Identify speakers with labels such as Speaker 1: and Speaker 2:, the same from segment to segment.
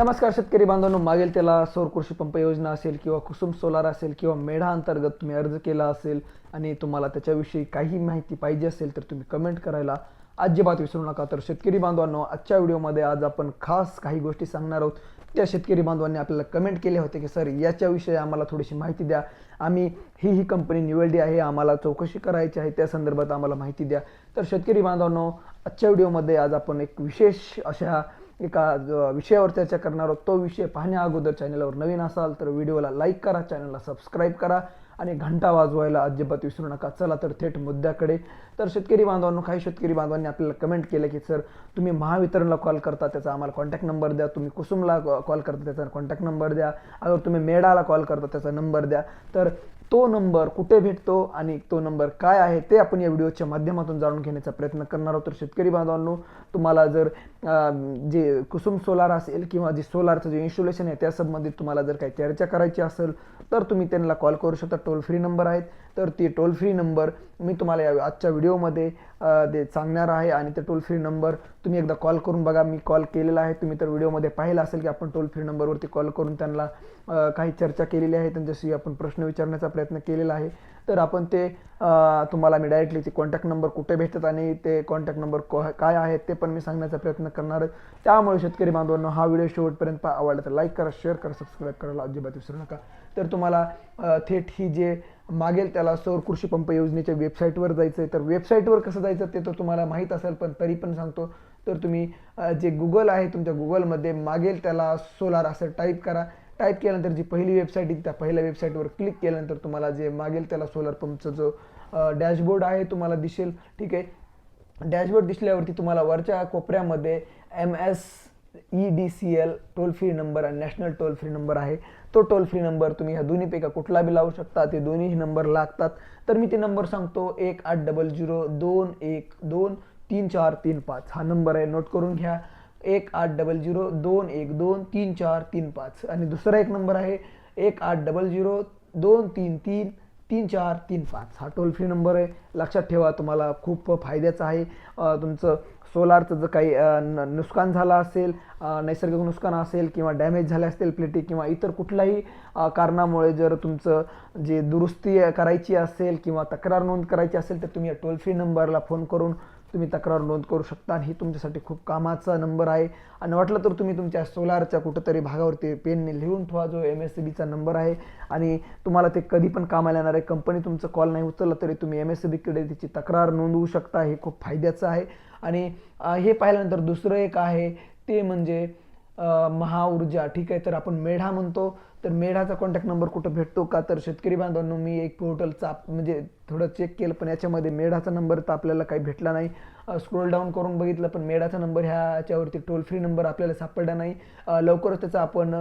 Speaker 1: नमस्कार शेतकरी बांधवांनो मागेल त्याला सौर कृषी पंप योजना असेल किंवा कुसुम सोलार असेल किंवा मेढा अंतर्गत तुम्ही अर्ज केला असेल आणि तुम्हाला त्याच्याविषयी काही माहिती पाहिजे असेल तर तुम्ही कमेंट करायला अजिबात विसरू नका. तर शेतकरी बांधवांनो आजच्या व्हिडिओमध्ये आज आपण खास काही गोष्टी सांगणार आहोत. त्या शेतकरी बांधवांनी आपल्याला कमेंट केले होते की सर याच्याविषयी आम्हाला थोडीशी माहिती द्या. आम्ही ही ही कंपनी निवडली आहे आम्हाला चौकशी करायची आहे त्या संदर्भात आम्हाला माहिती द्या. तर शेतकरी बांधवांनो आजच्या व्हिडिओमध्ये आज आपण एक विशेष अशा एका ज- विषयावर चर्चा करणार आहोत. तो विषय पाहण्या अगोदर चॅनलवर नवीन असाल तर व्हिडिओला लाईक करा चॅनलला सबस्क्राईब करा आणि घंटा वाजवायला अजिबात विसरू नका. चला तर थेट मुद्द्याकडे. तर शेतकरी बांधवांनो काही शेतकरी बांधवांनी आपल्याला कमेंट केलं की सर तुम्ही महावितरणला कॉल करता त्याचा आम्हाला कॉन्टॅक्ट नंबर द्या. तुम्ही कुसुमला कॉल करता त्याचा कॉन्टॅक्ट नंबर द्या. अगर तुम्ही मेडाला कॉल करता त्याचा नंबर द्या. तर तो नंबर कुठे भेटतो आणि तो नंबर काय आहे ते आपण या व्हिडिओच्या माध्यमातून जाणून घेण्याचा प्रयत्न करणार आहोत. तर शेतकरी बांधवांनो तुम्हाला जर जे कुसुम सोलार असेल किंवा जे सोलारचं जे इन्स्टॉलेशन आहे त्या संबंधित तुम्हाला जर काही चर्चा करायची असेल तर तुम्ही त्यांना कॉल करू शकता. टोल फ्री नंबर आहेत. तर ती टोल फ्री नंबर मी तुम्हाला या आजच्या व्हिडिओमध्ये दे ते सांगणार आहे आणि ते टोल फ्री नंबर तुम्ही एकदा कॉल करून बघा. मी कॉल केलेला आहे. तुम्ही तर व्हिडिओमध्ये पाहिलं असेल की आपण टोल फ्री नंबरवरती कॉल करून त्यांना काही चर्चा केलेली आहे. त्यांच्याशी आपण प्रश्न विचारण्याचा प्रयत्न केलेला आहे. तर आपण ते तुम्हाला मी डायरेक्टली ते कॉन्टॅक्ट नंबर कुठे भेटतात आणि ते कॉन्टॅक्ट नंबर काय आहेत ते पण मी सांगण्याचा प्रयत्न करणार आहे. त्यामुळे शेतकरी बांधवांना हा व्हिडिओ शेवटपर्यंत आवडला तर लाईक करा शेअर करा सबस्क्राईब करायला अजिबात विसरू नका. तर तुम्हाला थेट ही जे मागेल त्याला सौर कृषी पंप योजनेच्या वेबसाईटवर जायचं आहे तर वेबसाईटवर कसं जायचं ते तर तुम्हाला माहीत असेल पण तरी पण सांगतो. तर तुम्ही जे गुगल आहे तुमच्या गुगलमध्ये मागेल त्याला सोलार असं टाईप करा. टाईप केल्यानंतर जी पहिली वेबसाईट आहे त्या पहिल्या वेबसाईटवर क्लिक केल्यानंतर तुम्हाला जे मागेल त्याला सोलार पंपचा जो डॅशबोर्ड आहे तुम्हाला दिसेल. ठीक आहे? डॅशबोर्ड दिसल्यावरती तुम्हाला वरच्या कोपऱ्यामध्ये M S E D C L toll free number आणि नॅशनल टोल फ्री नंबर आहे. तो टोल फ्री नंबर तुम्ही ह्या दोन्हीपैका कुठला बी लावू शकता ते दोन्हीही नंबर लागतात. तर मी ते नंबर सांगतो एक आठ डबल झिरो दोन एक दोन तीन चार तीन पाच. हा नंबर आहे नोट करून घ्या. एक आठ डबल झिरो दोन एक दोन तीन चार तीन पाच. आणि दुसरा एक नंबर आहे एक आठ डबल झिरो दोन तीन तीन तीन चार तीन पाच. हा टोल फ्री नंबर आहे. लक्षात ठेवा तुम्हाला खूप फायद्याचा आहे. तुमचं सोलारचं जर काही न- नुकसान झालं असेल नैसर्गिक नुकसान असेल किंवा डॅमेज झाले असतील प्लेटी किंवा इतर कुठल्याही कारणामुळे जर तुमचं जे दुरुस्ती करायची असेल किंवा तक्रार नोंद करायची असेल तर तुम्ही या टोल फ्री नंबरला फोन करून तुम्ही तक्रार नोंद करू शकता आणि ही तुमच्यासाठी खूप कामाचा नंबर आहे. आणि वाटलं तर तुम्ही तुमच्या सोलारच्या कुठंतरी भागावरती पेनने लिहून ठेवा जो एम एस सी बीचा नंबर आहे. आणि तुम्हाला ते कधी पण कामाला येणार आहे. कंपनी तुमचं कॉल नाही उचलला तरी तुम्ही एम एस सी बीकडे त्याची तक्रार नोंदवू शकता. हे खूप फायद्याचं आहे. आणि हे पाहिल्यानंतर दुसरं एक आहे ते म्हणजे महाऊर्जा. ठीक आहे तर आपण मेढा म्हणतो. तर मेढाचा कॉन्टॅक्ट नंबर कुठं भेटतो का? तर शेतकरी बांधवांनो मी एक पोर्टलचा म्हणजे थोडं चेक केलं पण याच्यामध्ये मेढाचा नंबर तर आपल्याला काही भेटला नाही. स्क्रोल डाऊन करून बघितलं पण मेढाचा नंबर ह्याच्यावरती टोल फ्री नंबर आपल्याला सापडला नाही. लवकरच त्याचा आपण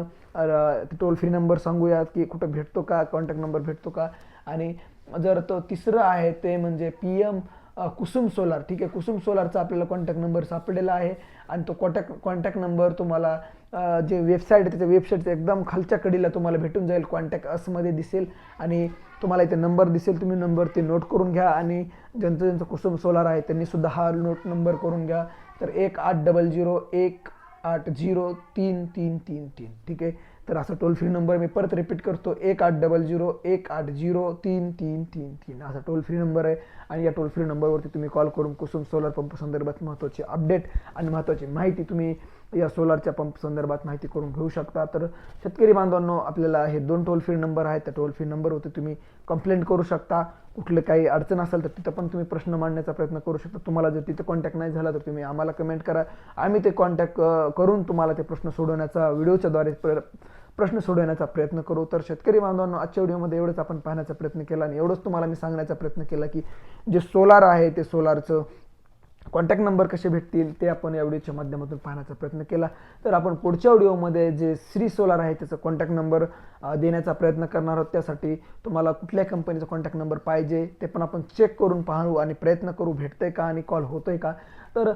Speaker 1: टोल फ्री नंबर सांगूयात की कुठं भेटतो का कॉन्टॅक्ट नंबर भेटतो का. आणि जर तो तिसरं आहे ते म्हणजे पी एम कुसुम सोलार. ठीक आहे कुसुम सोलारचा आपल्याला कॉन्टॅक्ट नंबर सापडलेला आहे. आणि तो कॉन्टॅक्ट कॉन्टॅक्ट नंबर तुम्हाला जे वेबसाईट आहे त्याच्या वेबसाईटचं एकदम खालच्या कडीला तुम्हाला भेटून जाईल. कॉन्टॅक्ट असमध्ये दिसेल आणि तुम्हाला इथे नंबर दिसेल. तुम्ही नंबर ते नोट करून घ्या आणि ज्यांचं ज्यांचं कुसुम सोलार आहे त्यांनीसुद्धा हा नोट नंबर करून घ्या. तर एक आठ डबल झिरो एक आठ झिरो तीन तीन तीन तीन. ठीक आहे? तर असा टोल फ्री नंबर मी परत रिपीट करतो. एक आठ डबल झिरो एक आठ झिरो तीन तीन तीन तीन. असा टोल फ्री नंबर आहे. आणि या टोल फ्री नंबरवरती तुम्ही कॉल करून कुसुम सोलार पंप संदर्भात महत्त्वाची अपडेट आणि महत्त्वाची माहिती तुम्ही या सोलारच्या पंप संदर्भात माहिती करून घेऊ शकता. तर शेतकरी बांधवांनो आपल्याला हे दोन टोल फ्री नंबर आहेत. त्या टोल फ्री नंबरवरती तुम्ही कंप्लेंट करू शकता. कुठलं काही अडचण असेल तर तिथं पण तुम्ही प्रश्न मांडण्याचा प्रयत्न करू शकता. तुम्हाला जर तिथे कॉन्टॅक्ट नाही झाला तर तुम्ही आम्हाला कमेंट करा. आम्ही ते कॉन्टॅक्ट करून तुम्हाला ते प्रश्न सोडवण्याचा व्हिडिओच्याद्वारे प्र प्रश्न सोडवण्याचा प्रयत्न करू. तर शेतकरी बांधवांनो आजच्या व्हिडिओमध्ये एवढंच आपण पाहण्याचा प्रयत्न केला आणि एवढंच तुम्हाला मी सांगण्याचा प्रयत्न केला की जे सोलार आहे ते सोलारचं कॉन्टॅक्ट नंबर कसे भेटतील ते आपण या व्हिडिओच्या माध्यमातून पाहण्याचा प्रयत्न केला. तर आपण पुढच्या व्हिडिओमध्ये जे श्री सोलार आहे त्याचा कॉन्टॅक्ट नंबर देण्याचा प्रयत्न करणार आहोत. त्यासाठी तुम्हाला कुठल्या कंपनीचा कॉन्टॅक्ट नंबर पाहिजे ते पण आपण चेक करून पाहू आणि प्रयत्न करू भेटतंय का आणि कॉल होतोय का. तर